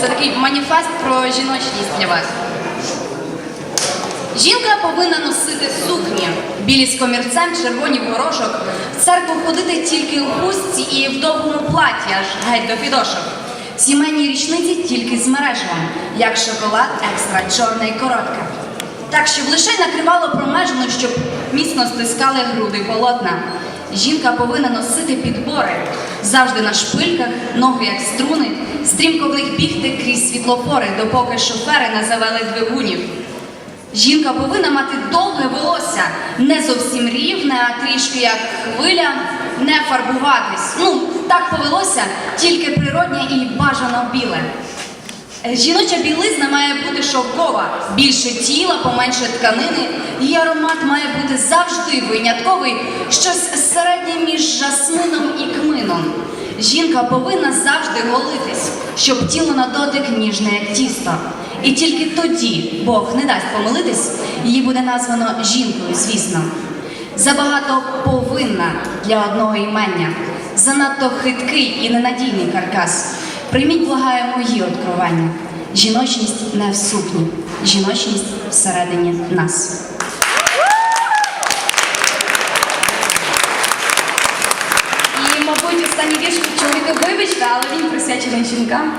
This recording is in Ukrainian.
Це такий маніфест про жіночність для вас. Жінка повинна носити сукні, білі з комірцем, червоні горошок, в церкву ходити тільки у хустці і в довгому платі, аж геть до підошок. Сімейні річниці тільки з мережевом, як шоколад екстра чорна і коротка. Так, щоб лише накривало промежину, щоб міцно стискали груди полотна. Жінка повинна носити підбори, завжди на шпильках, ноги як струни, стрімко в бігти крізь світлофори, допоки шофери не завели двигунів. Жінка повинна мати довге волосся, не зовсім рівне, а трішки як хвиля, не фарбуватись. Ну, так повелося, тільки природнє і бажано біле. Жіноча білизна має бути шовкова, більше тіла, поменше тканини. Її аромат має бути завжди винятковий, щось середнє між жасмином і. Жінка повинна завжди голитись, щоб тіло на дотик ніжне, як тісто. І тільки тоді Бог не дасть помилитись, її буде названо жінкою, звісно. Забагато повинна для одного імення, занадто хиткий і ненадійний каркас. Прийміть, благаю, мої откровення. Жіночність не в сукні, жіночність всередині нас. Мабуть, останній вірш чоловіка вибачте, але він присвячений жінкам.